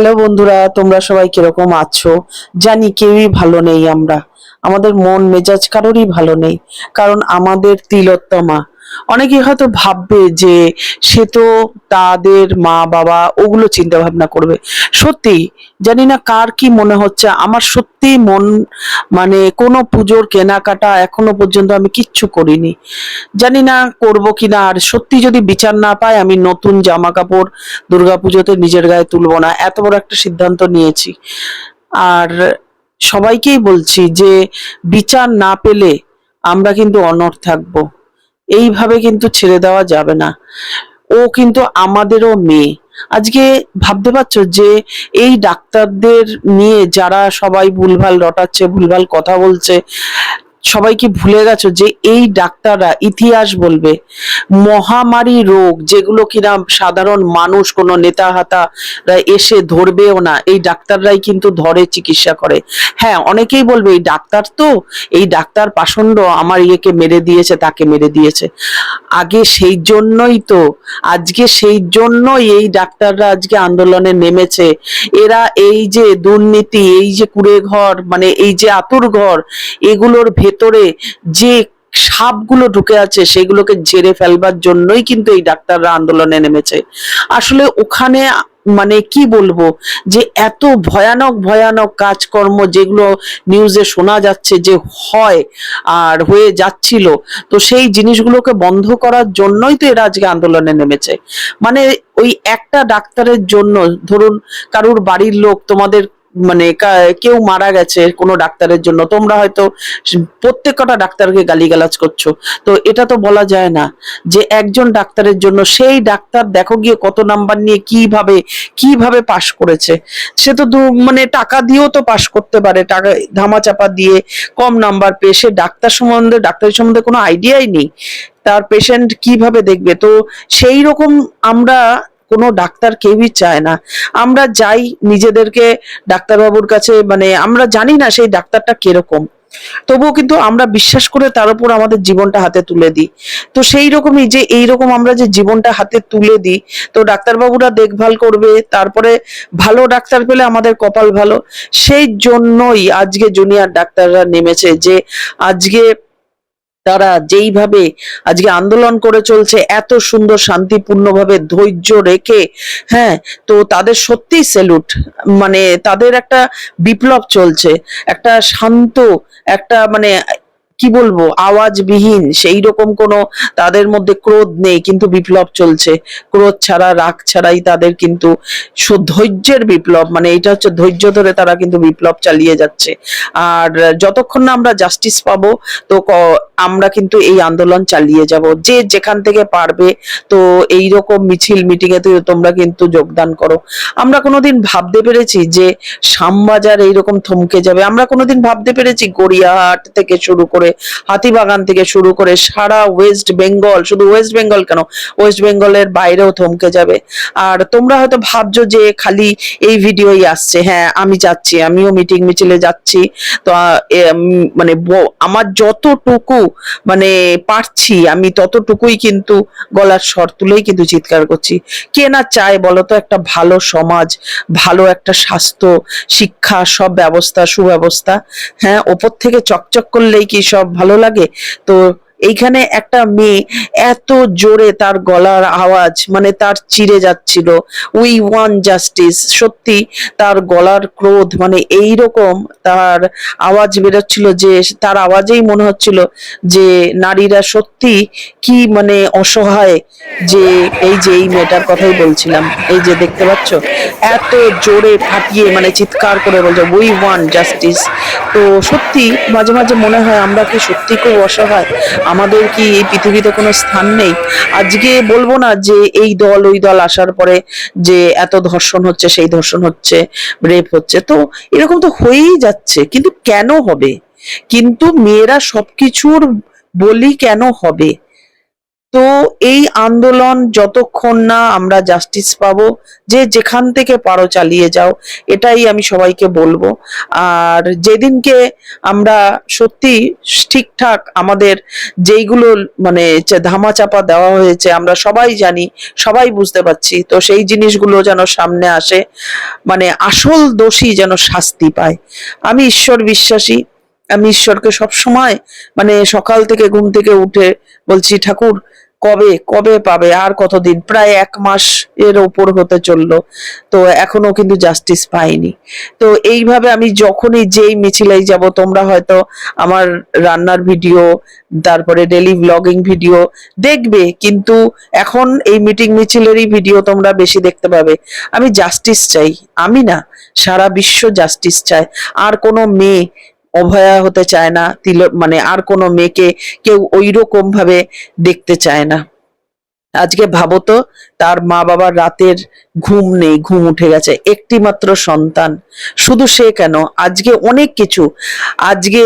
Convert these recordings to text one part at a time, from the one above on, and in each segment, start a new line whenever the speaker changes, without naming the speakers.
Hello বন্ধুরা, তোমরা সবাই কীরকম আছো? জানি কেউই ভালো নেই আমরা। আমাদের মন মেজাজ কারোরই ভালো নেই, কারণ আমাদের তিলোত্তমা। অনেকে হয়তো ভাববে যে সে তো তাদের মা, বাবা ওগুলো চিন্তা ভাবনা করবে। সত্যি, জানি না কার কি মনে হচ্ছে। আমার সত্যি মন মানে কোনো পুজোর কেনাকাটা এখনও পর্যন্ত আমি কিচ্ছু করিনি। জানি না করব কিনা। আর সত্যি যদি বিচার না পাই, আমি নতুন জামা কাপড় দুর্গাপুজোতে নিজের গায়ে তুলবো না। এত বড় একটা সিদ্ধান্ত নিয়েছি। আর সবাইকেই বলছি যে বিচার না পেলে আমরা কিন্তু অনড় থাকব। এইভাবে কিন্তু ছেড়ে দেওয়া যাবে না। ও কিন্তু আমাদেরও মেয়ে। আজকে ভাবতে পারছ যে এই ডাক্তারদের নিয়ে যারা সবাই ভুলভাল রটাচ্ছে, ভুলভাল কথা বলছে সবাই কি ভুলে গেছো যে এই ডাক্তাররা ইতিহাস বলবে, মহামারী রোগ যেগুলো কিনা সাধারণ মানুষ, কোনো নেতা হাতা এসে ধরবেও না, এই ডাক্তাররাই কিন্তু ধরে চিকিৎসা করে। হ্যাঁ অনেকেই বলবে, এই ডাক্তার তো, এই ডাক্তার পাষণ্ড আমার ইয়েকে মেরে দিয়েছে, তাকে মেরে দিয়েছে। আগে সেই জন্যই তো, আজকে সেই জন্যই এই ডাক্তাররা আজকে আন্দোলনে নেমেছে। এরা এই যে দুর্নীতি, এই যে কুড়ে ঘর মানে এই যে আতুর ঘর এগুলোর ভেতরে যে সাপগুলো ঢুকে আছে সেগুলোকে ঝেড়ে ফেলবার জন্যই কিন্তু এই ডাক্তাররা আন্দোলনে নেমেছে। আসলে ওখানে মানে কি বলব যে এত ভয়ানক ভয়ানক কাজকর্ম যেগুলো নিউজে শোনা যাচ্ছে যে হয় আর হয়ে যাচ্ছিল, তো সেই জিনিসগুলোকে বন্ধ করার জন্যই তো এরা আজকে আন্দোলনে নেমেছে। মানে ওই একটা ডাক্তারের জন্য ধরুন কারুর বাড়ির লোক, তোমাদের মানে কেউ মারা গেছে কোনো ডাক্তারের জন্য, তোমরা হয়তো প্রত্যেক কটা ডাক্তারকে গালিগালাজ করছ। তো এটা তো বলা যায় না যে একজন ডাক্তারের জন্য সেই ডাক্তার দেখো গিয়ে কত নাম্বার নিয়ে কীভাবে কীভাবে পাশ করেছে। সে তো মানে টাকা দিয়েও তো পাশ করতে পারে, টাকা, ধামাচাপা দিয়ে কম নাম্বার পেয়ে সে ডাক্তার সম্বন্ধে ডাক্তারের সম্বন্ধে কোনো আইডিয়াই নেই। তার পেশেন্ট কীভাবে দেখবে? তো সেই রকম আমরা কোনো ডাক্তার কেউই চায় না। আমরা যাই নিজেদেরকে ডাক্তারবাবুর কাছে মানে আমরা জানি না সেই ডাক্তারটা কীরকম। তবুও কিন্তু আমরা বিশ্বাস করে তার উপর আমাদের জীবনটা হাতে তুলে দিই। তো সেই রকমই যে এইরকম আমরা যে জীবনটা হাতে তুলে দিই, তো ডাক্তারবাবুরা দেখভাল করবে, তারপরে ভালো ডাক্তার পেলে আমাদের কপাল ভালো। সেই জন্যই আজকে জুনিয়র ডাক্তাররা নেমেছে যে আজকে তারা যেইভাবে আজকে আন্দোলন করে চলছে, এত সুন্দর শান্তিপূর্ণভাবে ধৈর্য রেখে হ্যাঁ তো তাদের সত্যিই স্যালুট মানে তাদের একটা বিপ্লব চলছে, একটা শান্ত, একটা মানে কি বলব? আওয়াজবিহীন সেই রকম কোনো তাদের মধ্যে ক্রোধ নেই, কিন্তু বিপ্লব চলছে। ক্রোধ ছাড়া, রাগ ছাড়াই তাদের কিন্তু ধৈর্যের বিপ্লব মানে এটা হচ্ছে ধৈর্য ধরে তারা কিন্তু বিপ্লব চালিয়ে যাচ্ছে। আর যতক্ষণ না আমরা জাস্টিস পাবো, তো আমরা কিন্তু এই আন্দোলন চালিয়ে যাব। যে যেখান থেকে পারবে, তো এই রকম মিছিল, মিটিং এ তোমরা কিন্তু যোগদান করো। আমরা কোনোদিন ভাবতে পেরেছি যে শ্যামবাজার এইরকম থমকে যাবে? আমরা কোনোদিন ভাবতে পেরেছি গড়িয়াহাট থেকে শুরু করে হাতিবাগান থেকে শুরু করে সারা ওয়েস্ট বেঙ্গল শুধু ওয়েস্ট বেঙ্গল কেন? ওয়েস্ট বেঙ্গলের বাইরেও থমকে যাবে। আর তোমরা হয়তো ভাবছ যে খালি এই ভিডিওই আসছে। হ্যাঁ আমি যাচ্ছি, আমিও মিটিং মিছিলে যাচ্ছি। তো মানে আমার যতটুকু মানে পারছি, আমি ততটুকুই কিন্তু গলার স্বর তুলেই কিন্তু চিৎকার করছি। কে না চায় বলো তো একটা ভালো সমাজ, ভালো একটা স্বাস্থ্য, শিক্ষা, সব ব্যবস্থা, সুব্যবস্থা। হ্যাঁ ওপর থেকে চকচক করলেই কি সব ভালো লাগে। তো এইখানে একটা মেয়ে এত জোরে তার গলার আওয়াজ মানে তার চিরে যাচ্ছিল। উই ওয়ান জাস্টিস সত্যি তার গলার ক্রোধ মানে এই রকম তার আওয়াজ বেরোচ্ছিল যে, তার আওয়াজেই মনে হচ্ছিল যে, নারীরা সত্যি কি মানে অসহায় যে, এই যে, এই মেয়েটার কথাই বলছিলাম। এই যে, দেখতে পাচ্ছ? এত জোরে ফাটিয়ে মানে চিৎকার করে বলছে উই ওয়ান জাস্টিস তো সত্যি মাঝে মাঝে মনে হয় আমরা কি সত্যি খুব অসহায়? আমাদের কি এই পৃথিবীতে কোনো স্থান নেই? আজকে বলব না যে এই দল, ওই দল আসার পরে যে এত ধর্ষণ হচ্ছে, সেই ধর্ষণ হচ্ছে রেপ হচ্ছে। তো এরকম তো হয়েই যাচ্ছে, কিন্তু কেন হবে? কিন্তু মেয়েরা সবকিছুর বলি কেন হবে? তো এই আন্দোলন যতক্ষণ না আমরা জাস্টিস পাবো, যে যেখান থেকে পারো চালিয়ে যাও, এটাই আমি সবাইকে বলব। আর যেদিনকে আমরা সত্যি ঠিকঠাক আমাদের যেইগুলো মানে যে ধামাচাপা দেওয়া হয়েছে, আমরা সবাই জানি, সবাই বুঝতে পারছি, তো সেই জিনিসগুলো যেন সামনে আসে মানে আসল দোষী যেন শাস্তি পায়। আমি ঈশ্বর বিশ্বাসী, আমি ঈশ্বরকে সব সময় মানে সকাল থেকে ঘুম থেকে উঠে বলছি, ঠাকুর কবে কবে পাবে? আর কতদিন? প্রায় এক মাস এর ওপর হতে চলল। তো এখনও কিন্তু জাস্টিস পাইনি। তো এইভাবে আমি যখনই যেই মিছিলেই যাব, তোমরা হয়তো আমার রান্নার ভিডিও, তারপরে ডেলি ব্লগিং ভিডিও দেখবে। কিন্তু এখন এই মিটিং মিছিলেরই ভিডিও তোমরা বেশি দেখতে পাবে। আমি জাস্টিস চাই। আমি না, সারা বিশ্ব জাস্টিস চায় আর কোনো মেয়ে অভয়া হতে চায় না তিল মানে আর কোনো মেয়েকে কেউ ওই রকম ভাবে দেখতে চায় না। আজকে ভাবো তো, তার মা বাবার রাতের ঘুম নেই, ঘুম উঠে গেছে একটি মাত্র সন্তান। শুধু সে কেন? আজকে অনেক কিছু। আজকে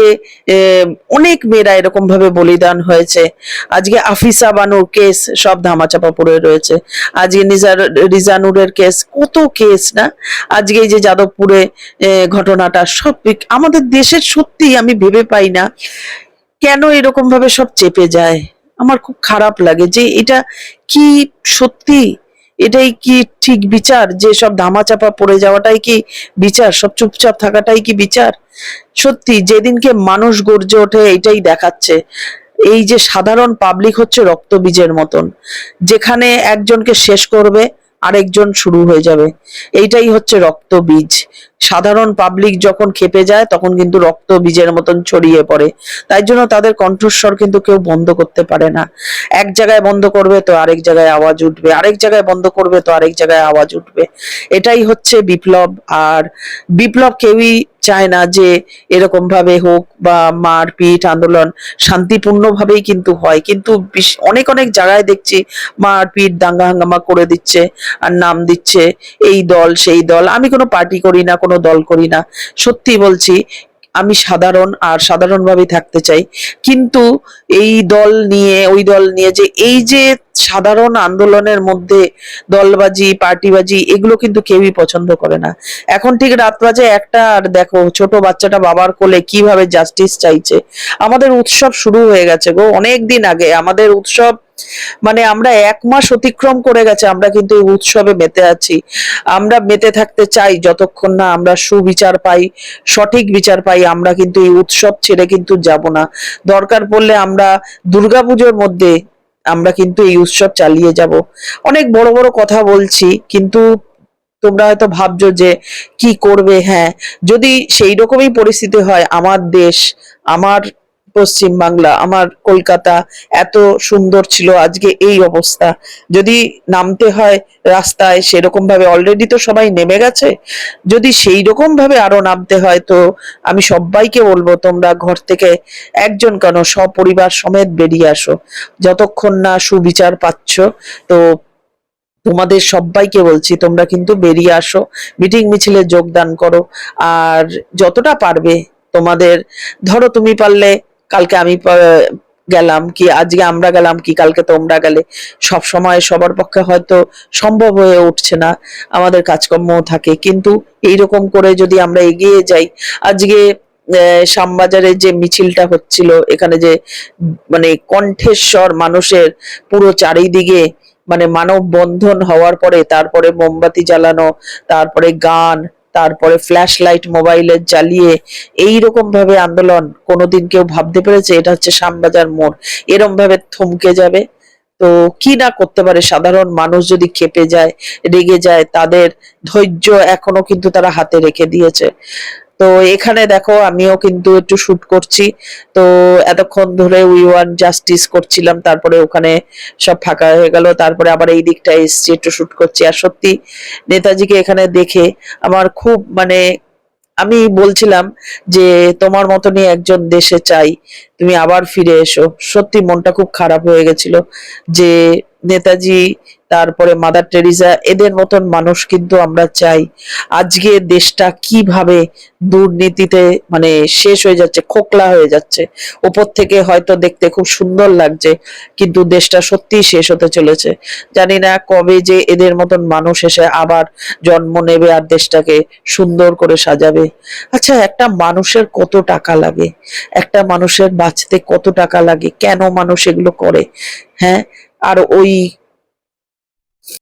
অনেক মেয়েরা এরকম ভাবে বলিদান হয়েছে। আজকে আফিসা বানুর কেস সব ধামাচাপা পড়ে রয়েছে। আজকে নিজার রিজানুরের কেস, কত কেস না? আজকে এই যে যাদবপুরে ঘটনাটা, সব আমাদের দেশের সত্যি আমি ভেবে পাই না। কেন এরকম ভাবে সব চেপে যায়? আমার খুব খারাপ লাগে যে এটা কি সত্যি? এটাই কি ঠিক বিচার? যে সব ধামাচাপা পড়ে যাওয়াটাই কি বিচার? সব চুপচাপ থাকাটাই কি বিচার? সত্যি, যেদিনকে মানুষ গর্জে ওঠে, এটাই দেখাচ্ছে। এই যে সাধারণ পাবলিক হচ্ছে রক্তবীজের মতন। যেখানে একজনকে শেষ করবে, আরেকজন শুরু হয়ে যাবে। এইটাই হচ্ছে রক্তবীজ। সাধারণ পাবলিক যখন খেপে যায়, তখন কিন্তু রক্ত বীজের মতন ছড়িয়ে পড়ে। তাই জন্য তাদের কণ্ঠস্বর কিন্তু কেউ বন্ধ করতে পারে না। এক জায়গায় বন্ধ করবে তো আরেক জায়গায় আওয়াজ উঠবে, আরেক জায়গায় বন্ধ করবে তো আরেক জায়গায় আওয়াজ উঠবে। এটাই হচ্ছে বিপ্লব। আর বিপ্লব কেউই চায় না যে এরকম ভাবে হোক বা মারপিট, আন্দোলন শান্তিপূর্ণ ভাবেই কিন্তু হয়। কিন্তু অনেক অনেক জায়গায় দেখছি মারপিট, দাঙ্গা হাঙ্গামা করে দিচ্ছে আর নাম দিচ্ছে, এই দল, সেই দল। আমি কোনো পার্টি করি না, কোনো দল করি না। সত্যি বলছি, আমি সাধারণ আর সাধারণভাবেই থাকতে চাই। কিন্তু এই দল নিয়ে, ওই দল নিয়ে যে এই যে সাধারণ আন্দোলনের মধ্যে দলবাজি, পার্টিবাজি এগুলো কিন্তু কেউই পছন্দ করে না। এখন ঠিক রাত বাজে একটা, আর দেখো ছোট বাচ্চাটা বাবার কোলে কীভাবে জাস্টিস চাইছে। আমাদের উৎসব শুরু হয়ে গেছে গো, অনেক দিন আগে। আমাদের উৎসব মানে আমরা এক মাস অতিক্রম করে গেছে, আমরা কিন্তু এই উৎসবে মেতে আছি। আমরা মেতে থাকতে চাই যতক্ষণ না আমরা সুবিচার পাই, সঠিক বিচার পাই, আমরা কিন্তু এই উৎসব ছেড়ে কিন্তু যাব না। দরকার পড়লে আমরা দুর্গাপুজোর মধ্যে আমরা কিন্তু এই উৎসব চালিয়ে যাব। অনেক বড় বড় কথা বলছি, কিন্তু তোমরা হয়তো ভাবছ যে কি করবে? হ্যাঁ যদি সেই রকমই পরিস্থিতি হয়, আমার দেশ, আমার পশ্চিম বাংলা, আমার কলকাতা এত সুন্দর ছিল আজকে এই অবস্থা। যদি নামতে হয় রাস্তায় সেরকম ভাবে অলরেডি তো সবাই নেমে গেছে, যদি সেই রকম ভাবে আরও নামতে হয় তো আমি সবাইকে বলব তোমরা ঘর থেকে একজন কেন সপরিবার সমেত বেরিয়ে আসো। যতক্ষণ না সুবিচার পাচ্ছ তো তোমাদের সবাইকে বলছি, তোমরা কিন্তু বেরিয়ে আসো, মিটিং মিছিলে যোগদান করো। আর যতটা পারবে তোমাদের, ধরো তুমি পারলে কালকে আমি গেলাম কি, আজকে আমরা গেলাম কি, কালকে তোমরা গেলে। সব সময় সবার পক্ষে হয়তো সম্ভব হয়ে উঠছে না, আমাদের কাজকর্ম থাকে। কিন্তু এইরকম করে যদি আমরা এগিয়ে যাই, আজকে শ্যামবাজারে যে মিছিলটা হচ্ছিল, এখানে যে মানে কণ্ঠেশ্বর মানুষের পুরো চারিদিকে মানে মানব বন্ধন হওয়ার পরে, তারপরে মোমবাতি জ্বালানো, তারপরে গান তারপরে ফ্ল্যাশ লাইট মোবাইলে জ্বালিয়ে এই রকম ভাবে আন্দোলন কোনোদিন কেউ ভাবতে পেরেছে? এটা হচ্ছে শ্যামবাজার মোড়। এরম ভাবে থমকে যাবে। তো কি না করতে পারে সাধারণ মানুষ যদি খেপে যায়, রেগে যায়, তাদের ধৈর্য এখনও কিন্তু তারা হাতে রেখে দিয়েছে। তো এখানে দেখো আমিও কিন্তু একটু শুট করছি। তো এতক্ষণ ধরে উই ওয়ান জাস্টিস করছিলাম, তারপরে ওখানে সব ফাঁকা হয়ে গেল, তারপরে আবার এই দিকটা এসছি, একটু শুট করছি। আর সত্যি নেতাজিকে এখানে দেখে আমার খুব মানে আমি বলছিলাম যে তোমার মতনই একজন দেশে চাই, তুমি আবার ফিরে এসো। সত্যি মনটা খুব খারাপ হয়ে গেছিল যে নেতাজি, তারপরে মাদার টেরিজা এদের মতন মানুষ কিন্তু আমরা চাই। আজকে দেশটা কীভাবে দুর্নীতিতে মানে শেষ হয়ে যাচ্ছে, খোকলা হয়ে যাচ্ছে। ওপর থেকে হয়তো দেখতে খুব সুন্দর লাগছে, কিন্তু দেশটা সত্যিই শেষ হতে চলেছে। জানি না কবে যে এদের মতন মানুষ এসে আবার জন্ম নেবে আর দেশটাকে সুন্দর করে সাজাবে। আচ্ছা একটা মানুষের কত টাকা লাগে? একটা মানুষের বাঁচতে কত টাকা লাগে? কেন মানুষ এগুলো করে? হ্যাঁ? আর ওই